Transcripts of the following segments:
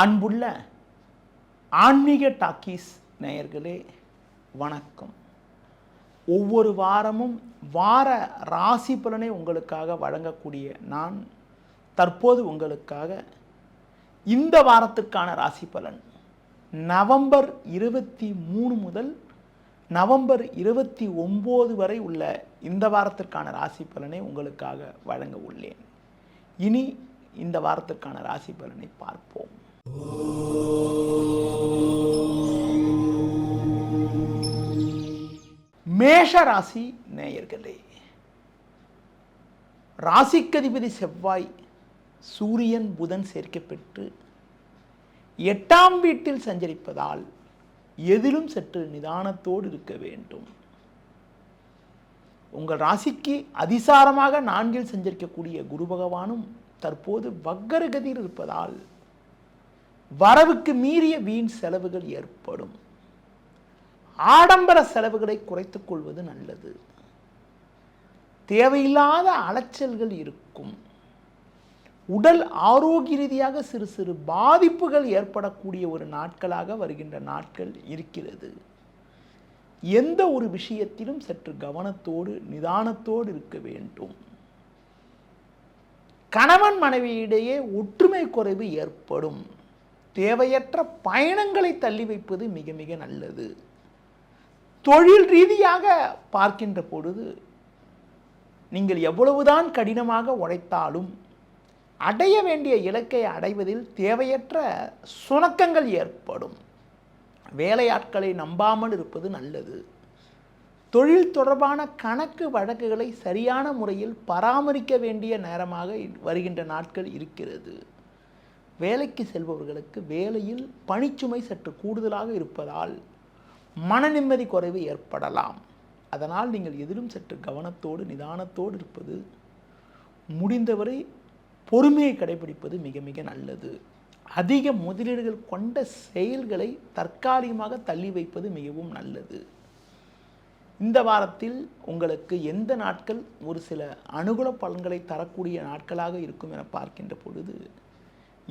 அன்புள்ள ஆன்மீக டாக்கீஸ் நேயர்களே வணக்கம். ஒவ்வொரு வாரமும் வார ராசி பலனை உங்களுக்காக வழங்கக்கூடிய நான் தற்போது உங்களுக்காக இந்த வாரத்துக்கான ராசி பலன். நவம்பர் இருபத்தி மூணு முதல் நவம்பர் இருபத்தி ஒம்பது வரை உள்ள இந்த வாரத்திற்கான ராசி பலனை உங்களுக்காக வழங்க உள்ளேன். இனி இந்த வாரத்திற்கான ராசி பலனை பார்ப்போம். மேஷ ராசி நேயர்களே ராசிக்கதிபதி செவ்வாய் சூரியன் புதன் சேர்க்கப்பெற்று எட்டாம் வீட்டில் சஞ்சரிப்பதால் எதிலும் சற்று நிதானத்தோடு இருக்க வேண்டும். உங்கள் ராசிக்கு அதிசாரமாக நான்கில் சஞ்சரிக்கக்கூடிய குரு பகவானும் தற்போது வக்கரகதியில் இருப்பதால் வரவுக்கு மீறிய வீண் செலவுகள் ஏற்படும். ஆடம்பர செலவுகளை குறைத்துக் கொள்வது நல்லது. தேவையில்லாத அலைச்சல்கள் இருக்கும். உடல் ஆரோக்கிய ரீதியாக சிறு சிறு பாதிப்புகள் ஏற்படக்கூடிய ஒரு நாட்களாக வருகின்ற நாட்கள் இருக்கிறது. எந்த ஒரு விஷயத்திலும் சற்று கவனத்தோடு நிதானத்தோடு இருக்க வேண்டும். கணவன் மனைவியிடையே ஒற்றுமை குறைவு ஏற்படும். தேவையற்ற பயணங்களை தள்ளி வைப்பது மிக மிக நல்லது. தொழில் ரீதியாக பார்க்கின்ற பொழுது நீங்கள் எவ்வளவுதான் கடினமாக உழைத்தாலும் அடைய வேண்டிய இலக்கை அடைவதில் தேவையற்ற சுணக்கங்கள் ஏற்படும். வேலையாட்களை நம்பாமல் இருப்பது நல்லது. தொழில் தொடர்பான கணக்கு வழக்குகளை சரியான முறையில் பராமரிக்க வேண்டிய நேரமாக வருகின்ற நாட்கள் இருக்கிறது. வேலைக்கு செல்பவர்களுக்கு வேலையில் பணிச்சுமை சற்று கூடுதலாக இருப்பதால் மன நிம்மதி குறைவு ஏற்படலாம். அதனால் நீங்கள் எதிலும் சற்று கவனத்தோடு நிதானத்தோடு இருப்பது முடிந்தவரை பொறுமையை கடைபிடிப்பது மிக மிக நல்லது. அதிக முதலீடுகள் கொண்ட செயல்களை தற்காலிகமாக தள்ளி வைப்பது மிகவும் நல்லது. இந்த வாரத்தில் உங்களுக்கு எந்த நாட்கள் ஒரு சில அனுகூல பலன்களை தரக்கூடிய நாட்களாக இருக்கும் என பார்க்கின்ற பொழுது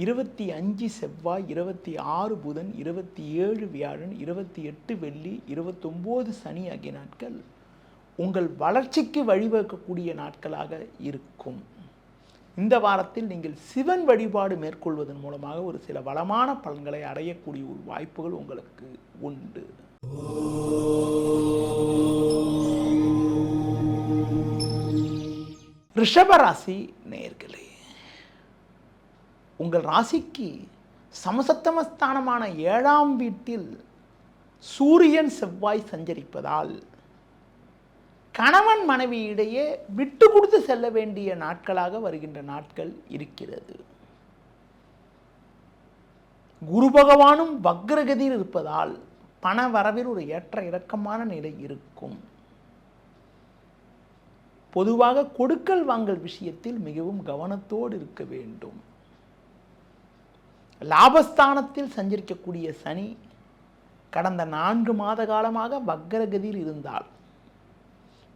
இருபத்தி அஞ்சு செவ்வாய் இருபத்தி ஆறு புதன் இருபத்தி ஏழு வியாழன் இருபத்தி எட்டு வெள்ளி இருபத்தொம்போது சனி ஆகிய நாட்கள் உங்கள் வளர்ச்சிக்கு வழிவகுக்கக்கூடிய நாட்களாக இருக்கும். இந்த வாரத்தில் நீங்கள் சிவன் வழிபாடு மேற்கொள்வதன் மூலமாக ஒரு சில வளமான பலன்களை அடையக்கூடிய ஒரு வாய்ப்புகள் உங்களுக்கு உண்டு. ரிஷபராசி நேர்களே உங்கள் ராசிக்கு சமசத்தமஸ்தானமான ஏழாம் வீட்டில் சூரியன் செவ்வாய் சஞ்சரிப்பதால் கணவன் மனைவியிடையே விட்டு கொடுத்து செல்ல வேண்டிய நாட்களாக வருகின்ற நாட்கள் இருக்கிறது. குரு பகவானும் வக்ரகதியில் இருப்பதால் பண வரவில் ஒரு ஏற்ற இறக்கமான நிலை இருக்கும். பொதுவாக கொடுக்கல் வாங்கல் விஷயத்தில் மிகவும் கவனத்தோடு இருக்க வேண்டும். லாபஸ்தானத்தில் சஞ்சரிக்கக்கூடிய சனி கடந்த நான்கு மாத காலமாக வக்கரகதியில் இருந்தால்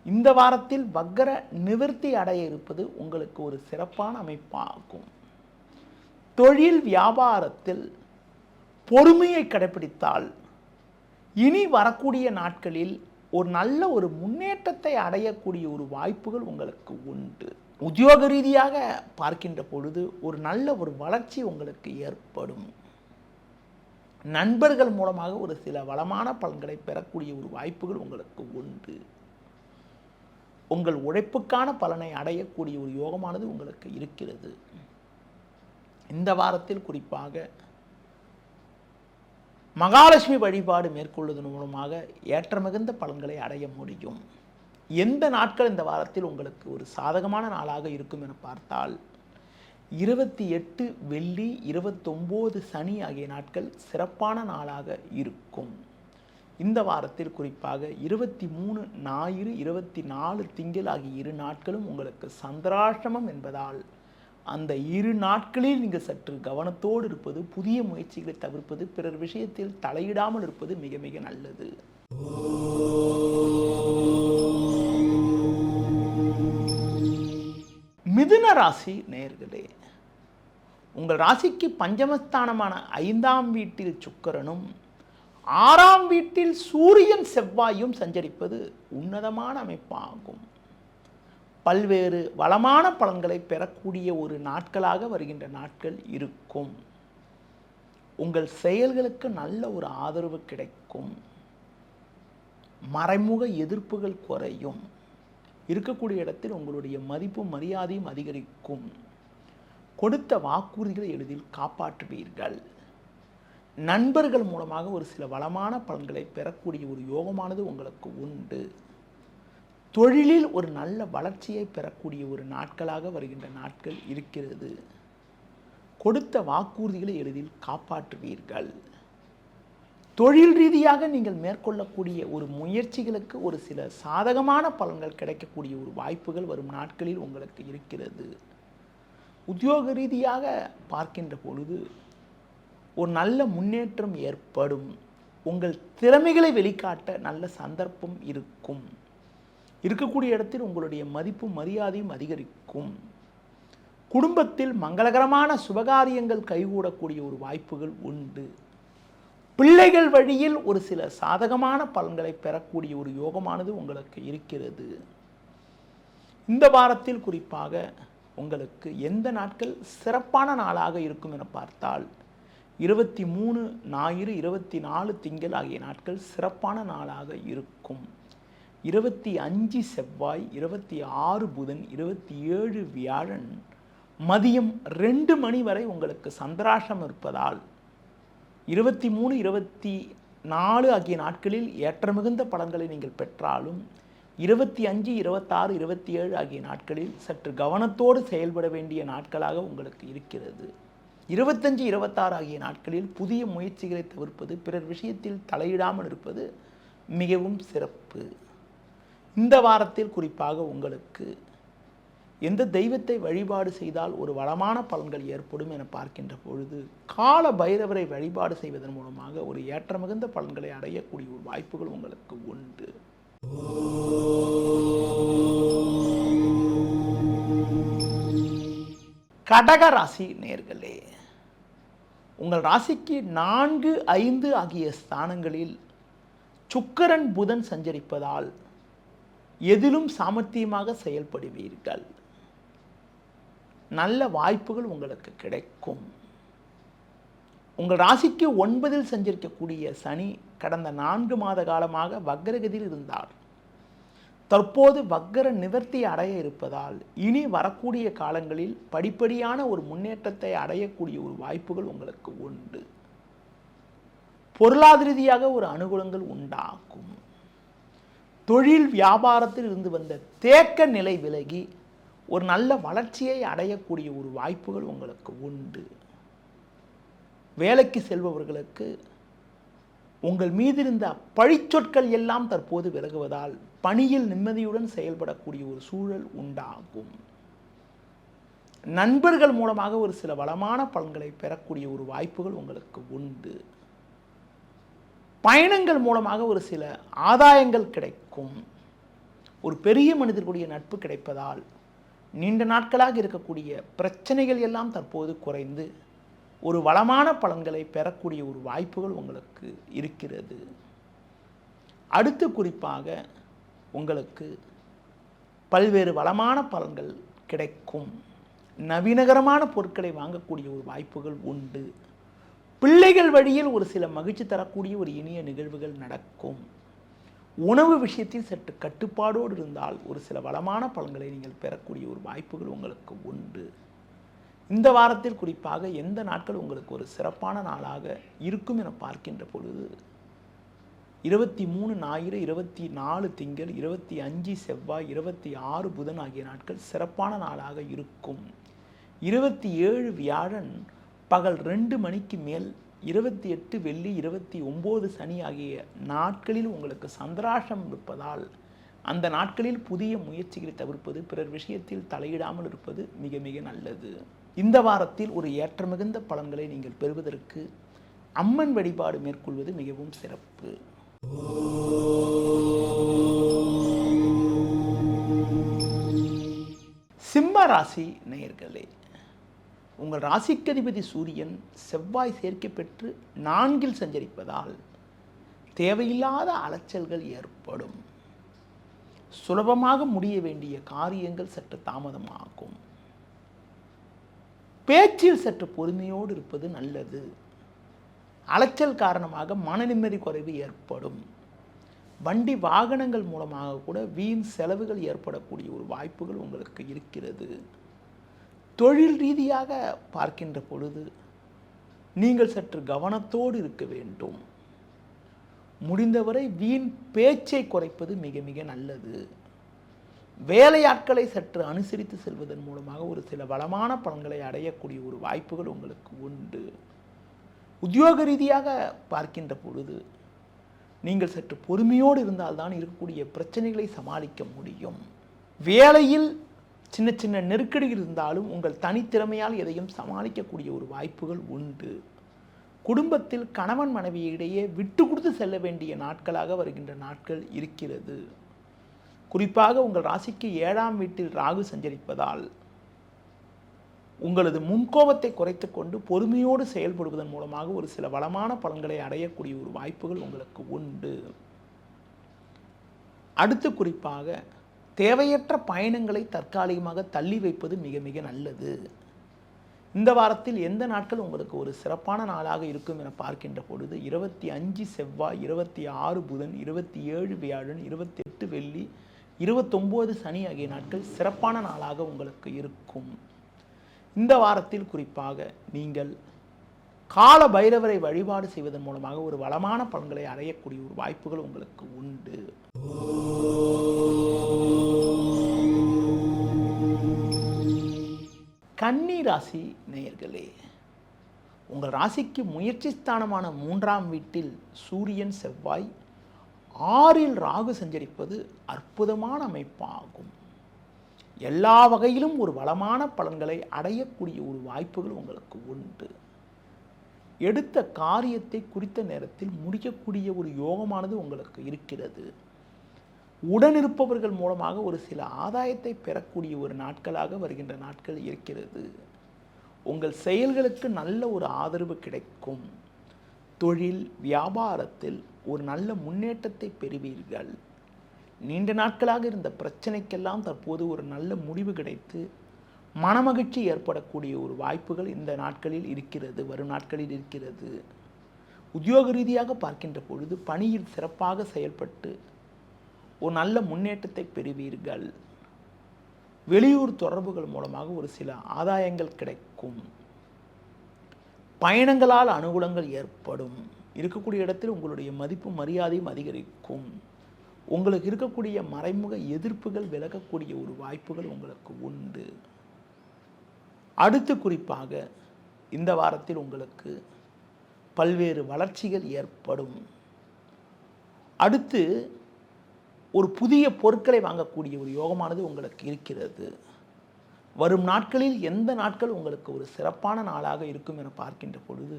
இந்த வாரத்தில் வக்கர நிவர்த்தி அடைய இருப்பது உங்களுக்கு ஒரு சிறப்பான அமைப்பாகும். தொழில் வியாபாரத்தில் பொறுமையை கடைபிடித்தால் இனி வரக்கூடிய நாட்களில் ஒரு நல்ல ஒரு முன்னேற்றத்தை அடையக்கூடிய ஒரு வாய்ப்புகள் உங்களுக்கு உண்டு. உத்தியோக ரீதியாக பார்க்கின்ற பொழுது ஒரு நல்ல ஒரு வளர்ச்சி உங்களுக்கு ஏற்படும். நண்பர்கள் மூலமாக ஒரு சில வளமான பலன்களை பெறக்கூடிய ஒரு வாய்ப்புகள் உங்களுக்கு உண்டு. உங்கள் உழைப்புக்கான பலனை அடையக்கூடிய ஒரு யோகமானது உங்களுக்கு இருக்கிறது. இந்த வாரத்தில் குறிப்பாக மகாலட்சுமி வழிபாடு மேற்கொள்வதன் மூலமாக ஏற்ற மிகுந்த பலன்களை அடைய முடியும். எந்த நாட்கள் இந்த வாரத்தில் உங்களுக்கு ஒரு சாதகமான நாளாக இருக்கும் என பார்த்தால் இருபத்தி எட்டு வெள்ளி இருபத்தொம்போது சனி ஆகிய நாட்கள் சிறப்பான நாளாக இருக்கும். இந்த வாரத்தில் குறிப்பாக இருபத்தி மூணு ஞாயிறு இருபத்தி நாலு திங்கள் ஆகிய இரு நாட்களும் உங்களுக்கு சந்திராஷ்டமம் என்பதால் அந்த இரு நாட்களில் நீங்கள் சற்று கவனத்தோடு இருப்பது புதிய முயற்சிகளை தவிர்ப்பது பிறர் விஷயத்தில் தலையிடாமல் இருப்பது மிக மிக நல்லது. மிதுன ராசி நேர்களே உங்கள் ராசிக்கு பஞ்சமஸ்தானமான ஐந்தாம் வீட்டில் சுக்கரனும் ஆறாம் வீட்டில் சூரியன் செவ்வாயும் சஞ்சரிப்பது உன்னதமான அமைப்பாகும். பல்வேறு வளமான பலன்களை பெறக்கூடிய ஒரு நாட்களாக வருகின்ற நாட்கள் இருக்கும். உங்கள் செயல்களுக்கு நல்ல ஒரு ஆதரவு கிடைக்கும். மறைமுக எதிர்ப்புகள் குறையும். இருக்கக்கூடிய இடத்தில் உங்களுடைய மதிப்பும் மரியாதையும் அதிகரிக்கும். கொடுத்த வாக்குறுதிகளை எளிதில் காப்பாற்றுவீர்கள். நண்பர்கள் மூலமாக ஒரு சில வளமான பலன்களை பெறக்கூடிய ஒரு யோகமானது உங்களுக்கு உண்டு. தொழிலில் ஒரு நல்ல வளர்ச்சியை பெறக்கூடிய ஒரு நாட்களாக வருகின்ற நாட்கள் இருக்கிறது. கொடுத்த வாக்குறுதிகளை எளிதில் காப்பாற்றுவீர்கள். தொழில் ரீதியாக நீங்கள் மேற்கொள்ளக்கூடிய ஒரு முயற்சிகளுக்கு ஒரு சில சாதகமான பலன்கள் கிடைக்கக்கூடிய ஒரு வாய்ப்புகள் வரும் நாட்களில் உங்களுக்கு இருக்கிறது. உத்தியோக ரீதியாக பார்க்கின்ற பொழுது ஒரு நல்ல முன்னேற்றம் ஏற்படும். உங்கள் திறமைகளை வெளிக்காட்ட நல்ல சந்தர்ப்பம் இருக்கும். இருக்கக்கூடிய இடத்தில் உங்களுடைய மதிப்பும் மரியாதையும் அதிகரிக்கும். குடும்பத்தில் மங்களகரமான சுபகாரியங்கள் கைகூடக்கூடிய ஒரு வாய்ப்புகள் உண்டு. பிள்ளைகள் வழியில் ஒரு சில சாதகமான பலன்களை பெறக்கூடிய ஒரு யோகமானது உங்களுக்கு இருக்கிறது. இந்த வாரத்தில் குறிப்பாக உங்களுக்கு எந்த நாட்கள் சிறப்பான நாளாக இருக்கும் என பார்த்தால் இருபத்தி மூணு ஞாயிறு இருபத்தி நாலு திங்கள் ஆகிய நாட்கள் சிறப்பான நாளாக இருக்கும். இருபத்தி அஞ்சு செவ்வாய் இருபத்தி ஆறு புதன் இருபத்தி ஏழு வியாழன் மதியம் ரெண்டு மணி வரை உங்களுக்கு சந்திராஷம் இருப்பதால் இருபத்தி மூணு இருபத்தி நாலு ஆகிய நாட்களில் ஏற்ற மிகுந்த பலன்களை நீங்கள் பெற்றாலும் இருபத்தி அஞ்சு இருபத்தாறு இருபத்தி ஏழு ஆகிய நாட்களில் சற்று கவனத்தோடு செயல்பட வேண்டிய நாட்களாக உங்களுக்கு இருக்கிறது. இருபத்தஞ்சு இருபத்தாறு ஆகிய நாட்களில் புதிய முயற்சிகளை தவிர்ப்பது பிறர் விஷயத்தில் தலையிடாமல் இருப்பது மிகவும் சிறப்பு. இந்த வாரத்தில் குறிப்பாக உங்களுக்கு எந்த தெய்வத்தை வழிபாடு செய்தால் ஒரு வளமான பலன்கள் ஏற்படும் என பார்க்கின்ற பொழுது கால பைரவரை வழிபாடு செய்வதன் மூலமாக ஒரு ஏற்ற மிகுந்த பலன்களை அடையக்கூடிய ஒரு வாய்ப்புகள் உங்களுக்கு உண்டு. கடக ராசி நேர்களே உங்கள் ராசிக்கு நான்கு ஐந்து ஆகிய ஸ்தானங்களில் சுக்கரன் புதன் சஞ்சரிப்பதால் எதிலும் சாமர்த்தியமாக செயல்படுவீர்கள். நல்ல வாய்ப்புகள் உங்களுக்கு கிடைக்கும். உங்கள் ராசிக்கு ஒன்பதில் சஞ்சரிக்கக்கூடிய சனி கடந்த நான்கு மாத காலமாக வக்கரகதியில் இருந்தார். தற்போது வக்கர நிவர்த்தி அடைய இருப்பதால் இனி வரக்கூடிய காலங்களில் படிப்படியான ஒரு முன்னேற்றத்தை அடையக்கூடிய ஒரு வாய்ப்புகள் உங்களுக்கு உண்டு. பொருளாதார ரீதியாக ஒரு அனுகூலங்கள் உண்டாகும். தொழில் வியாபாரத்தில் இருந்து வந்த தேக்க நிலை விலகி ஒரு நல்ல வளர்ச்சியை அடையக்கூடிய ஒரு வாய்ப்புகள் உங்களுக்கு உண்டு. வேலைக்கு செல்பவர்களுக்கு உங்கள் மீது இருந்த பழிச்சொற்கள் எல்லாம் தற்போது விலகுவதால் பணியில் நிம்மதியுடன் செயல்படக்கூடிய ஒரு சூழல் உண்டாகும். நண்பர்கள் மூலமாக ஒரு சில வளமான பலன்களை பெறக்கூடிய ஒரு வாய்ப்புகள் உங்களுக்கு உண்டு. பயணங்கள் மூலமாக ஒரு சில ஆதாயங்கள் கிடைக்கும். ஒரு பெரிய மனிதர்களுடைய நட்பு கிடைப்பதால் நீண்ட நாட்களாக இருக்கக்கூடிய பிரச்சனைகள் எல்லாம் தற்போது குறைந்து ஒரு வளமான பலன்களை பெறக்கூடிய ஒரு வாய்ப்புகள் உங்களுக்கு இருக்கிறது. அடுத்து குறிப்பாக உங்களுக்கு பல்வேறு வளமான பலன்கள் கிடைக்கும். நவீனகரமான பொருட்களை வாங்கக்கூடிய ஒரு வாய்ப்புகள் உண்டு. பிள்ளைகள் வழியில் ஒரு சில மகிழ்ச்சி தரக்கூடிய ஒரு இனிய நிகழ்வுகள் நடக்கும். உணவு விஷயத்தில் சற்று கட்டுப்பாடோடு இருந்தால் ஒரு சில வளமான பழங்களை நீங்கள் பெறக்கூடிய ஒரு வாய்ப்புகள் உங்களுக்கு உண்டு. இந்த வாரத்தில் குறிப்பாக எந்த நாட்கள் உங்களுக்கு ஒரு சிறப்பான நாளாக இருக்கும் என பார்க்கின்ற பொழுது இருபத்தி மூணு ஞாயிறு இருபத்தி நாலு திங்கள் இருபத்தி அஞ்சு செவ்வாய் இருபத்தி ஆறு புதன் ஆகிய நாட்கள் சிறப்பான நாளாக இருக்கும். இருபத்தி ஏழு வியாழன் பகல் ரெண்டு மணிக்கு மேல் இருபத்தி எட்டு வெள்ளி இருபத்தி ஒம்பது சனி ஆகிய நாட்களில் உங்களுக்கு சந்திராஷம் இருப்பதால் அந்த நாட்களில் புதிய முயற்சிகளை தவிர்ப்பது பிறர் விஷயத்தில் தலையிடாமல் இருப்பது மிக மிக நல்லது. இந்த வாரத்தில் ஒரு ஏற்ற மிகுந்த பலன்களை நீங்கள் பெறுவதற்கு அம்மன் வழிபாடு மேற்கொள்வது மிகவும் சிறப்பு. சிம்ம ராசி நேயர்களே உங்கள் ராசிக்கதிபதி சூரியன் செவ்வாய் சேர்க்கை பெற்று நான்கில் சஞ்சரிப்பதால் தேவையில்லாத அலைச்சல்கள் ஏற்படும். சுலபமாக முடிய வேண்டிய காரியங்கள் சற்று தாமதமாகும். பேச்சில் சற்று பொறுமையோடு இருப்பது நல்லது. அலைச்சல் காரணமாக மன நிம்மதி குறைவு ஏற்படும். வண்டி வாகனங்கள் மூலமாக கூட வீண் செலவுகள் ஏற்படக்கூடிய ஒரு வாய்ப்புகள் உங்களுக்கு இருக்கிறது. தொழில் ரீதியாக பார்க்கின்ற பொழுது நீங்கள் சற்று கவனத்தோடு இருக்க வேண்டும். முடிந்தவரை வீண் பேச்சை குறைப்பது மிக மிக நல்லது. வேலையாட்களை சற்று அனுசரித்து செல்வதன் மூலமாக ஒரு சில வளமான பலன்களை அடையக்கூடிய ஒரு வாய்ப்புகள் உங்களுக்கு உண்டு. உத்தியோக ரீதியாக பார்க்கின்ற பொழுது நீங்கள் சற்று பொறுமையோடு இருந்தால்தான் இருக்கக்கூடிய பிரச்சனைகளை சமாளிக்க முடியும். வேலையில் சின்ன சின்ன நெருக்கடி இருந்தாலும் உங்கள் தனித்திறமையால் எதையும் சமாளிக்கக்கூடிய ஒரு வாய்ப்புகள் உண்டு. குடும்பத்தில் கணவன் மனைவியிடையே விட்டு கொடுத்து செல்ல வேண்டிய நாட்களாக வருகின்ற நாட்கள் இருக்கிறது. குறிப்பாக உங்கள் ராசிக்கு ஏழாம் வீட்டில் ராகு சஞ்சரிப்பதால் உங்களது முன்கோபத்தை குறைத்து கொண்டு பொறுமையோடு செயல்படுவதன் மூலமாக ஒரு சில வளமான பலன்களை அடையக்கூடிய ஒரு வாய்ப்புகள் உங்களுக்கு உண்டு. அடுத்து குறிப்பாக தேவையற்ற பயணங்களை தற்காலிகமாக தள்ளி வைப்பது மிக மிக நல்லது. இந்த வாரத்தில் எந்த நாட்கள் உங்களுக்கு ஒரு சிறப்பான நாளாக இருக்கும் என பார்க்கின்ற பொழுது இருபத்தி அஞ்சு செவ்வாய் இருபத்தி ஆறு புதன் இருபத்தி ஏழு வியாழன் இருபத்தி எட்டு வெள்ளி இருபத்தொம்போது சனி ஆகிய நாட்கள் சிறப்பான நாளாக உங்களுக்கு இருக்கும். இந்த வாரத்தில் குறிப்பாக நீங்கள் கால பைரவரை வழிபாடு செய்வதன் மூலமாக ஒரு வளமான பலன்களை அடையக்கூடிய ஒரு வாய்ப்புகள் உங்களுக்கு உண்டு. கன்னி ராசி நேயர்களே உங்கள் ராசிக்கு முயற்சி ஸ்தானமான மூன்றாம் வீட்டில் சூரியன் செவ்வாய் ஆறில் ராகு சஞ்சரிப்பது அற்புதமான அமைப்பாகும். எல்லா வகையிலும் ஒரு வளமான பலன்களை அடையக்கூடிய ஒரு வாய்ப்புகள் உங்களுக்கு உண்டு. எடுத்த காரியத்தை குறித்த நேரத்தில் முடிக்கக்கூடிய ஒரு யோகமானது உங்களுக்கு இருக்கிறது. உடனிருப்பவர்கள் மூலமாக ஒரு சில ஆதாயத்தை பெறக்கூடிய ஒரு நாட்களாக வருகின்ற நாட்கள் இருக்கிறது. உங்கள் செயல்களுக்கு நல்ல ஒரு ஆதரவு கிடைக்கும். தொழில் வியாபாரத்தில் ஒரு நல்ல முன்னேற்றத்தை பெறுவீர்கள். நீண்ட நாட்களாக இருந்த பிரச்சனைக்கெல்லாம் தற்போது ஒரு நல்ல முடிவு கிடைத்து மனமகிழ்ச்சி ஏற்படக்கூடிய ஒரு வாய்ப்புகள் இந்த நாட்களில் இருக்கிறது வரும் நாட்களில் இருக்கிறது. உத்தியோக ரீதியாக பார்க்கின்ற பொழுது பணியில் சிறப்பாக செயல்பட்டு ஒரு நல்ல முன்னேற்றத்தை பெறுவீர்கள். வெளியூர் தொடர்புகள் மூலமாக ஒரு சில ஆதாயங்கள் கிடைக்கும். பயணங்களால் அனுகூலங்கள் ஏற்படும். இருக்கக்கூடிய இடத்தில் உங்களுடைய மதிப்பு மரியாதையும் அதிகரிக்கும். உங்களுக்கு இருக்கக்கூடிய மறைமுக எதிர்ப்புகள் விலகக்கூடிய ஒரு வாய்ப்புகள் உங்களுக்கு உண்டு. அடுத்து குறிப்பாக இந்த வாரத்தில் உங்களுக்கு பல்வேறு வளர்ச்சிகள் ஏற்படும். அடுத்து ஒரு புதிய பொருட்களை வாங்கக்கூடிய ஒரு யோகமானது உங்களுக்கு இருக்கிறது. வரும் நாட்களில் எந்த நாட்கள் உங்களுக்கு ஒரு சிறப்பான நாளாக இருக்கும் என பார்க்கின்ற பொழுது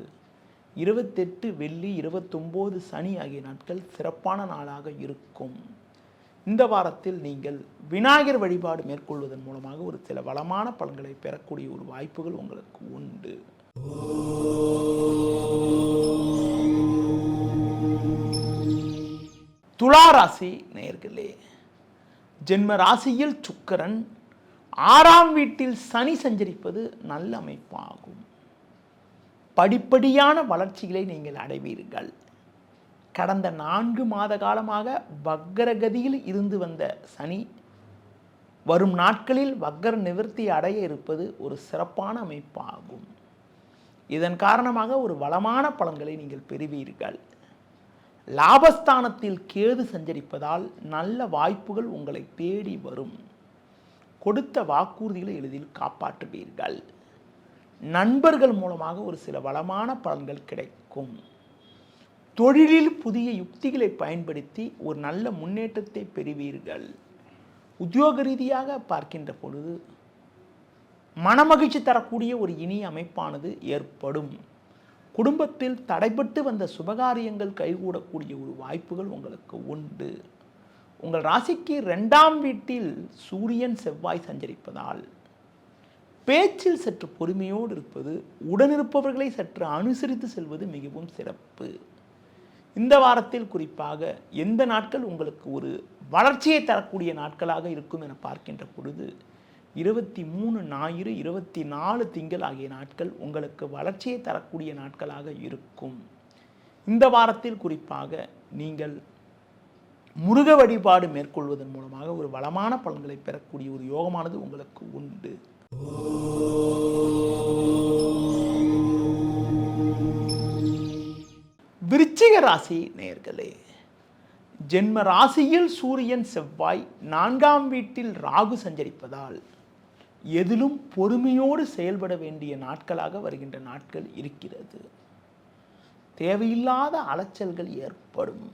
இருபத்தெட்டு வெள்ளி இருபத்தொம்போது சனி ஆகிய நாட்கள் சிறப்பான நாளாக இருக்கும். இந்த வாரத்தில் நீங்கள் விநாயகர் வழிபாடு மேற்கொள்வதன் மூலமாக ஒரு சில வளமான பலன்களை பெறக்கூடிய ஒரு வாய்ப்புகள் உங்களுக்கு உண்டு. துலா ராசி நேர்களே ஜென்ம ராசியில் சுக்கரன் ஆறாம் வீட்டில் சனி சஞ்சரிப்பது நல்ல அமைப்பாகும். படிப்படியான வளர்ச்சிகளை நீங்கள் அடைவீர்கள். கடந்த நான்கு மாத காலமாக வக்கரகதியில் இருந்து வந்த சனி வரும் நாட்களில் வக்கர நிவர்த்தி அடைய இருப்பது ஒரு சிறப்பான அமைப்பாகும். இதன் காரணமாக ஒரு வளமான பலன்களை நீங்கள் பெறுவீர்கள். லாபஸ்தானத்தில் கேது சஞ்சரிப்பதால் நல்ல வாய்ப்புகள் உங்களை தேடி வரும். கொடுத்த வாக்குறுதிகளை எளிதில் காப்பாற்றுவீர்கள். நண்பர்கள் மூலமாக ஒரு சில வளமான பலன்கள் கிடைக்கும். தொழிலில் புதிய யுக்திகளை பயன்படுத்தி ஒரு நல்ல முன்னேற்றத்தை பெறுவீர்கள். உத்தியோக ரீதியாக பார்க்கின்ற பொழுது மனமகிழ்ச்சி தரக்கூடிய ஒரு இனிய அமைப்பானது ஏற்படும். குடும்பத்தில் தடைப்பட்டு வந்த சுபகாரியங்கள் கைகூடக்கூடிய ஒரு வாய்ப்புகள் உங்களுக்கு உண்டு. உங்கள் ராசிக்கு ரெண்டாம் வீட்டில் சூரியன் செவ்வாய் சஞ்சரிப்பதால் பேச்சில் சற்று பொறுமையோடு இருப்பது உடனிருப்பவர்களை சற்று அனுசரித்து செல்வது மிகவும் சிறப்பு. இந்த வாரத்தில் குறிப்பாக எந்த நாட்கள் உங்களுக்கு ஒரு வளர்ச்சியை தரக்கூடிய நாட்களாக இருக்கும் என பார்க்கின்ற பொழுது இருபத்தி மூணு ஞாயிறு இருபத்தி நாலு திங்கள் ஆகிய நாட்கள் உங்களுக்கு வளர்ச்சியை தரக்கூடிய நாட்களாக இருக்கும். இந்த வாரத்தில் குறிப்பாக நீங்கள் முருக வழிபாடு மேற்கொள்வதன் மூலமாக ஒரு வளமான பலன்களை பெறக்கூடிய ஒரு யோகமானது உங்களுக்கு உண்டு. விருச்சிக ராசி நேர்களே ஜென்ம ராசியில் சூரியன் செவ்வாய் நான்காம் வீட்டில் ராகு சஞ்சரிப்பதால் எதிலும் பொறுமையோடு செயல்பட வேண்டிய நாட்களாக வருகின்ற நாட்கள் இருக்கிறது. தேவையில்லாத அலைச்சல்கள் ஏற்படும்.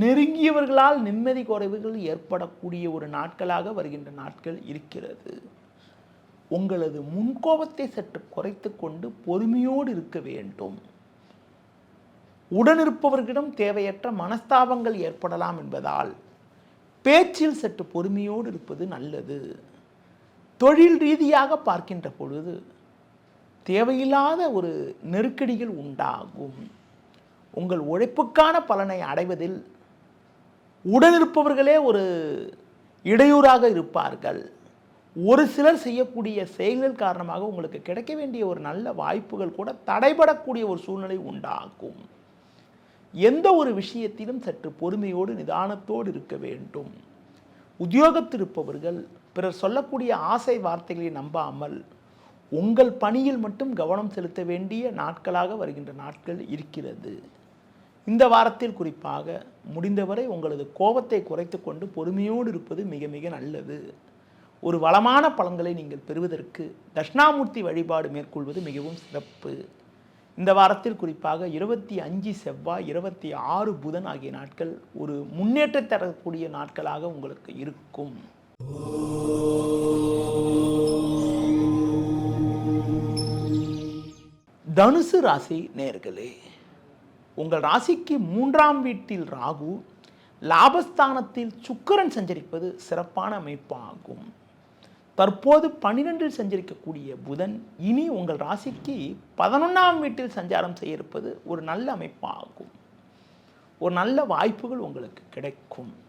நெருங்கியவர்களால் நிம்மதி குறைவுகள் ஏற்படக்கூடிய ஒரு நாட்களாக வருகின்ற நாட்கள் இருக்கிறது. உங்களது முன்கோபத்தை சற்று குறைத்து கொண்டு பொறுமையோடு இருக்க வேண்டும். உடனிருப்பவர்களிடம் தேவையற்ற மனஸ்தாபங்கள் ஏற்படலாம் என்பதால் பேச்சில் சற்று பொறுமையோடு இருப்பது நல்லது. தொழில் ரீதியாக பார்க்கின்ற பொழுது தேவையில்லாத ஒரு நெருக்கடிகள் உண்டாகும். உங்கள் உழைப்புக்கான பலனை அடைவதில் உடனிருப்பவர்களே ஒரு இடையூறாக இருப்பார்கள். ஒரு சிலர் செய்யக்கூடிய செயல்கள் காரணமாக உங்களுக்கு கிடைக்க வேண்டிய ஒரு நல்ல வாய்ப்புகள் கூட தடைபடக்கூடிய ஒரு சூழ்நிலை உண்டாகும். எந்த ஒரு விஷயத்திலும் சற்று பொறுமையோடு நிதானத்தோடு இருக்க வேண்டும். உத்தியோகத்திருப்பவர்கள் பிறர் சொல்லக்கூடிய ஆசை வார்த்தைகளை நம்பாமல் உங்கள் பணியில் மட்டும் கவனம் செலுத்த வேண்டிய நாட்களாக வருகின்ற நாட்கள் இருக்கிறது. இந்த வாரத்தில் குறிப்பாக முடிந்தவரை உங்களது கோபத்தை குறைத்து கொண்டு பொறுமையோடு இருப்பது மிக மிக நல்லது. ஒரு வளமான பலன்களை நீங்கள் பெறுவதற்கு தட்சிணாமூர்த்தி வழிபாடு மேற்கொள்வது மிகவும் சிறப்பு. இந்த வாரத்தில் குறிப்பாக இருபத்தி அஞ்சு செவ்வாய் இருபத்தி ஆறு புதன் ஆகிய நாட்கள் ஒரு முன்னேற்றம் தரக்கூடிய நாட்களாக உங்களுக்கு இருக்கும். தனுசு ராசி நேர்களே உங்கள் ராசிக்கு மூன்றாம் வீட்டில் ராகு லாபஸ்தானத்தில் சுக்கிரன் சஞ்சரிப்பது சிறப்பான அமைப்பாகும். தற்போது பன்னிரெண்டில் சஞ்சரிக்கக்கூடிய புதன் இனி உங்கள் ராசிக்கு பதினொன்றாம் வீட்டில் சஞ்சாரம் செய்ய இருப்பது ஒரு நல்ல அமைப்பாகும். ஒரு நல்ல வாய்ப்புகள் உங்களுக்கு கிடைக்கும்.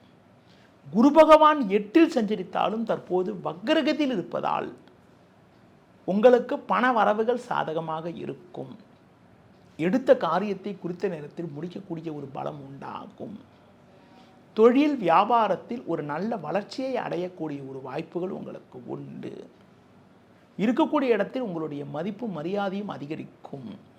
குரு பகவான் எட்டில் சஞ்சரித்தாலும் தற்போது வக்ரகத்தில் இருப்பதால் உங்களுக்கு பண வரவுகள் சாதகமாக இருக்கும். எடுத்த காரியத்தை குறித்த நேரத்தில் முடிக்கக்கூடிய ஒரு பலம் உண்டாகும். தொழில் வியாபாரத்தில் ஒரு நல்ல வளர்ச்சியை அடையக்கூடிய ஒரு வாய்ப்புகள் உங்களுக்கு உண்டு. இருக்கக்கூடிய இடத்தில் உங்களுடைய மதிப்பும் மரியாதையும் அதிகரிக்கும்.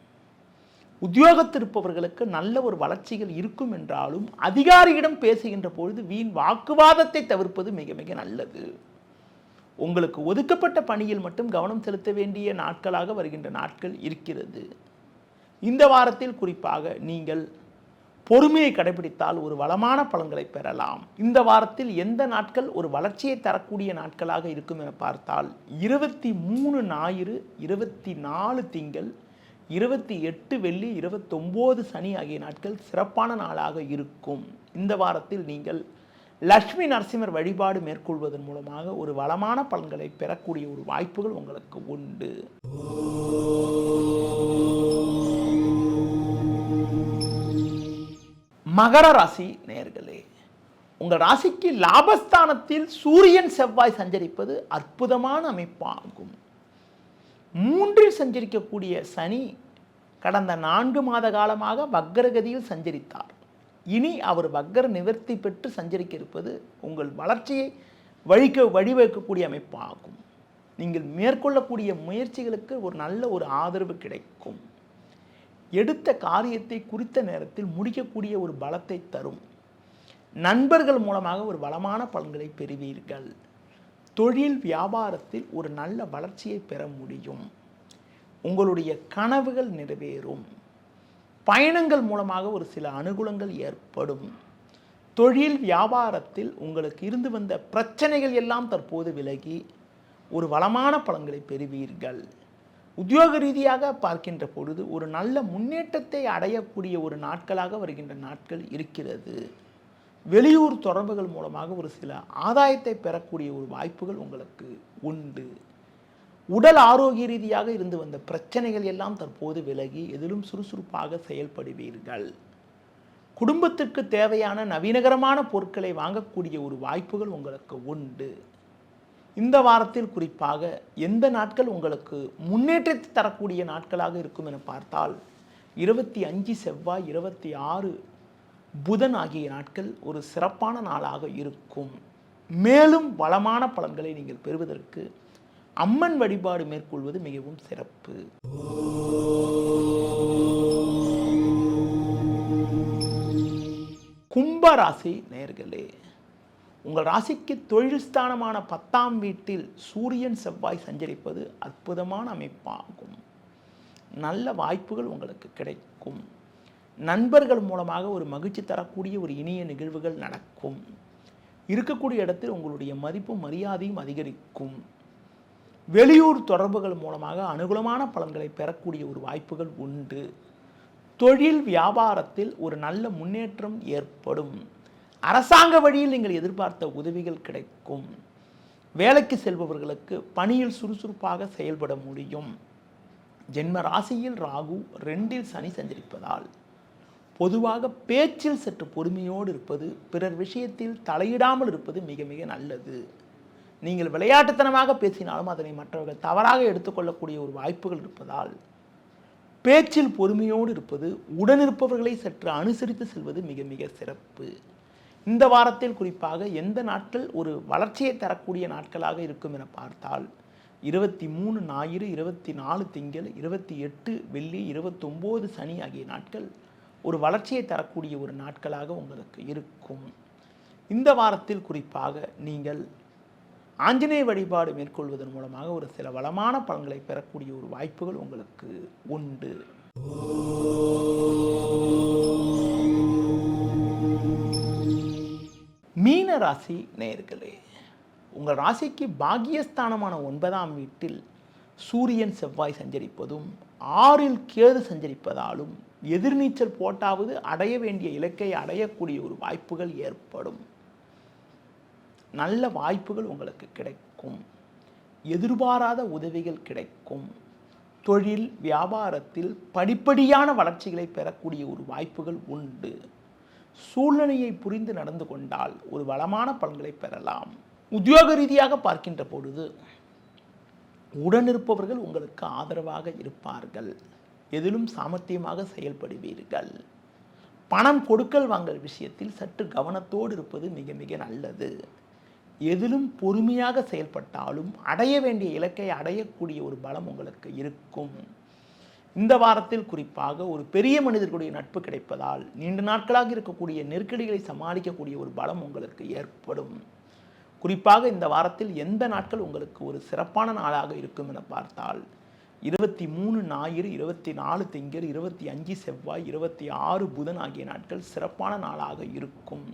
உத்தியோகத்திருப்பவர்களுக்கு நல்ல ஒரு வளர்ச்சிகள் இருக்கும் என்றாலும் அதிகாரியிடம் பேசுகின்ற பொழுது வீண் வாக்குவாதத்தை தவிர்ப்பது மிக மிக நல்லது. உங்களுக்கு ஒதுக்கப்பட்ட பணியில் மட்டும் கவனம் செலுத்த வேண்டிய நாட்களாக வருகின்ற நாட்கள் இருக்கிறது. இந்த வாரத்தில் குறிப்பாக நீங்கள் பொறுமையை கடைபிடித்தால் ஒரு வளமான பலன்களை பெறலாம். இந்த வாரத்தில் எந்த நாட்கள் ஒரு வளர்ச்சியை தரக்கூடிய நாட்களாக இருக்கும் என பார்த்தால் இருபத்தி மூணு ஞாயிறு இருபத்தி நாலு திங்கள் இருபத்தி எட்டு வெள்ளி இருபத்தொம்போது சனி ஆகிய நாட்கள் சிறப்பான நாளாக இருக்கும். இந்த வாரத்தில் நீங்கள் லக்ஷ்மி நரசிம்மர் வழிபாடு மேற்கொள்வதன் மூலமாக ஒரு வளமான பலன்களை பெறக்கூடிய ஒரு வாய்ப்புகள் உங்களுக்கு உண்டு. மகர ராசி நேர்களே உங்கள் ராசிக்கு லாபஸ்தானத்தில் சூரியன் செவ்வாய் சஞ்சரிப்பது அற்புதமான அமைப்பாகும். மூன்றில் சஞ்சரிக்கக்கூடிய சனி கடந்த நான்கு மாத காலமாக வக்கரகதியில் சஞ்சரித்தார். இனி அவர் வக்கர நிவர்த்தி பெற்று சஞ்சரிக்க இருப்பது உங்கள் வளர்ச்சியை வழிக்க வழிவகுக்கக்கூடிய அமைப்பாகும். நீங்கள் மேற்கொள்ளக்கூடிய முயற்சிகளுக்கு ஒரு நல்ல ஒரு ஆதரவு கிடைக்கும். எடுத்த காரியத்தை குறித்த நேரத்தில் முடிக்கக்கூடிய ஒரு பலத்தை தரும். நண்பர்கள் மூலமாக ஒரு வளமான பலன்களை பெறுவீர்கள். தொழில் வியாபாரத்தில் ஒரு நல்ல வளர்ச்சியை பெற முடியும். உங்களுடைய கனவுகள் நிறைவேறும். பயணங்கள் மூலமாக ஒரு சில அனுகூலங்கள் ஏற்படும். தொழில் வியாபாரத்தில் உங்களுக்கு இருந்து வந்த பிரச்சனைகள் எல்லாம் தற்போது விலகி ஒரு வளமான பலன்களை பெறுவீர்கள். உத்தியோக ரீதியாக பார்க்கின்ற பொழுது ஒரு நல்ல முன்னேற்றத்தை அடையக்கூடிய ஒரு நாட்களாக வருகின்ற நாட்கள் இருக்கிறது. வெளியூர் தொடர்புகள் மூலமாக ஒரு சில ஆதாயத்தை பெறக்கூடிய ஒரு வாய்ப்புகள் உங்களுக்கு உண்டு. உடல் ஆரோக்கிய ரீதியாக இருந்து வந்த பிரச்சனைகள் எல்லாம் தற்போது விலகி எதிலும் சுறுசுறுப்பாக செயல்படுவீர்கள். குடும்பத்திற்கு தேவையான நவீனகரமான பொருட்களை வாங்கக்கூடிய ஒரு வாய்ப்புகள் உங்களுக்கு உண்டு. இந்த வாரத்தில் குறிப்பாக எந்த நாட்கள் உங்களுக்கு முன்னேற்றத்தை தரக்கூடிய நாட்களாக இருக்கும் என பார்த்தால் இருபத்தி அஞ்சு செவ்வாய் இருபத்தி ஆறு புதன் ஆகிய நாட்கள் ஒரு சிறப்பான நாளாக இருக்கும். மேலும் வளமான பலன்களை நீங்கள் பெறுவதற்கு அம்மன் வழிபாடு மேற்கொள்வது மிகவும் சிறப்பு. கும்பராசி நேர்களே உங்கள் ராசிக்கு தொழில் ஸ்தானமான பத்தாம் வீட்டில் சூரியன் செவ்வாய் சஞ்சரிப்பது அற்புதமான அமைப்பாகும். நல்ல வாய்ப்புகள் உங்களுக்கு கிடைக்கும். நண்பர்கள் மூலமாக ஒரு மகிழ்ச்சி தரக்கூடிய ஒரு இனிய நிகழ்வுகள் நடக்கும். இருக்கக்கூடிய இடத்தில் உங்களுடைய மதிப்பும் மரியாதையும் அதிகரிக்கும். வெளியூர் தொடர்புகள் மூலமாக அனுகூலமான பலன்களை பெறக்கூடிய ஒரு வாய்ப்புகள் உண்டு. தொழில் வியாபாரத்தில் ஒரு நல்ல முன்னேற்றம் ஏற்படும். அரசாங்க வழியில் நீங்கள் எதிர்பார்த்த உதவிகள் கிடைக்கும். வேலைக்கு செல்பவர்களுக்கு பணியில் சுறுசுறுப்பாக செயல்பட முடியும். ஜென்ம ராசியில் ராகு ரெண்டில் சனி சஞ்சரிப்பதால். பொதுவாக பேச்சில் சற்று பொறுமையோடு இருப்பது பிறர் விஷயத்தில் தலையிடாமல் இருப்பது மிக மிக நல்லது. நீங்கள் விளையாட்டுத்தனமாக பேசினாலும் அதனை மற்றவர்கள் தவறாக எடுத்துக்கொள்ளக்கூடிய ஒரு வாய்ப்புகள் இருப்பதால் பேச்சில் பொறுமையோடு இருப்பது உடனிருப்பவர்களை சற்று அனுசரித்து செல்வது மிக மிக சிறப்பு. இந்த வாரத்தில் குறிப்பாக எந்த நாட்கள் ஒரு வளர்ச்சியை தரக்கூடிய நாட்களாக இருக்கும் என பார்த்தால் இருபத்தி மூணு ஞாயிறு இருபத்தி நாலு திங்கள் இருபத்தி எட்டு வெள்ளி இருபத்தொம்போது சனி ஆகிய நாட்கள் ஒரு வளர்ச்சியை தரக்கூடிய ஒரு நாட்களாக உங்களுக்கு இருக்கும். இந்த வாரத்தில் குறிப்பாக நீங்கள் ஆஞ்சநேய வழிபாடு மேற்கொள்வதன் மூலமாக ஒரு சில வளமான பலன்களை பெறக்கூடிய ஒரு வாய்ப்புகள் உங்களுக்கு உண்டு. மீன ராசி நேர்களே உங்கள் ராசிக்கு பாகியஸ்தானமான ஒன்பதாம் வீட்டில் சூரியன் செவ்வாய் சஞ்சரிப்பதும் ஆறில் கேது சஞ்சரிப்பதாலும் எதிர்நீச்சல் போட்டாவது அடைய வேண்டிய இலக்கை அடையக்கூடிய ஒரு வாய்ப்புகள் ஏற்படும். நல்ல வாய்ப்புகள் உங்களுக்கு கிடைக்கும். எதிர்பாராத உதவிகள் கிடைக்கும். தொழில் வியாபாரத்தில் படிப்படியான வளர்ச்சிகளை பெறக்கூடிய ஒரு வாய்ப்புகள் உண்டு. சூழ்நிலையை புரிந்து நடந்து கொண்டால் ஒரு வளமான பலன்களை பெறலாம். உத்தியோக ரீதியாக பார்க்கின்ற பொழுது உடனிருப்பவர்கள் உங்களுக்கு ஆதரவாக இருப்பார்கள். எதிலும் சாமர்த்தியமாக செயல்படுவீர்கள். பணம் கொடுக்கல் வாங்கல் விஷயத்தில் சற்று கவனத்தோடு இருப்பது மிக மிக நல்லது. எதிலும் பொறுமையாக செயல்பட்டாலும் அடைய வேண்டிய இலக்கை அடையக்கூடிய ஒரு பலம் உங்களுக்கு இருக்கும். இந்த வாரத்தில் குறிப்பாக ஒரு பெரிய மனிதர்களுடைய நட்பு கிடைப்பதால் நீண்ட நாட்களாக இருக்கக்கூடிய நெருக்கடிகளை சமாளிக்கக்கூடிய ஒரு பலம் உங்களுக்கு ஏற்படும். குறிப்பாக இந்த வாரத்தில் எந்த நாட்கள் உங்களுக்கு ஒரு சிறப்பான நாளாக இருக்கும் என பார்த்தால் இருபத்தி மூணு ஞாயிறு இருபத்தி நாலு திங்கர் இருபத்தி அஞ்சு செவ்வாய் இருபத்தி ஆறு புதன் ஆகிய நாட்கள் சிறப்பான நாளாக இருக்கும்.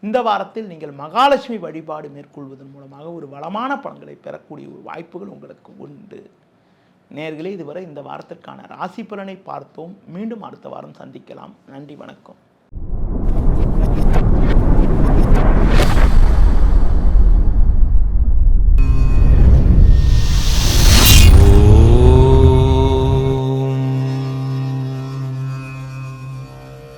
இந்த வாரத்தில் நீங்கள் மகாலட்சுமி வழிபாடு மேற்கொள்வதன் மூலமாக ஒரு வளமான பலன்களை பெறக்கூடிய ஒரு வாய்ப்புகள் உங்களுக்கு உண்டு. நேர்களே இதுவரை இந்த வாரத்திற்கான ராசி பலனை பார்த்தோம். மீண்டும் அடுத்த வாரம் சந்திக்கலாம். நன்றி வணக்கம்.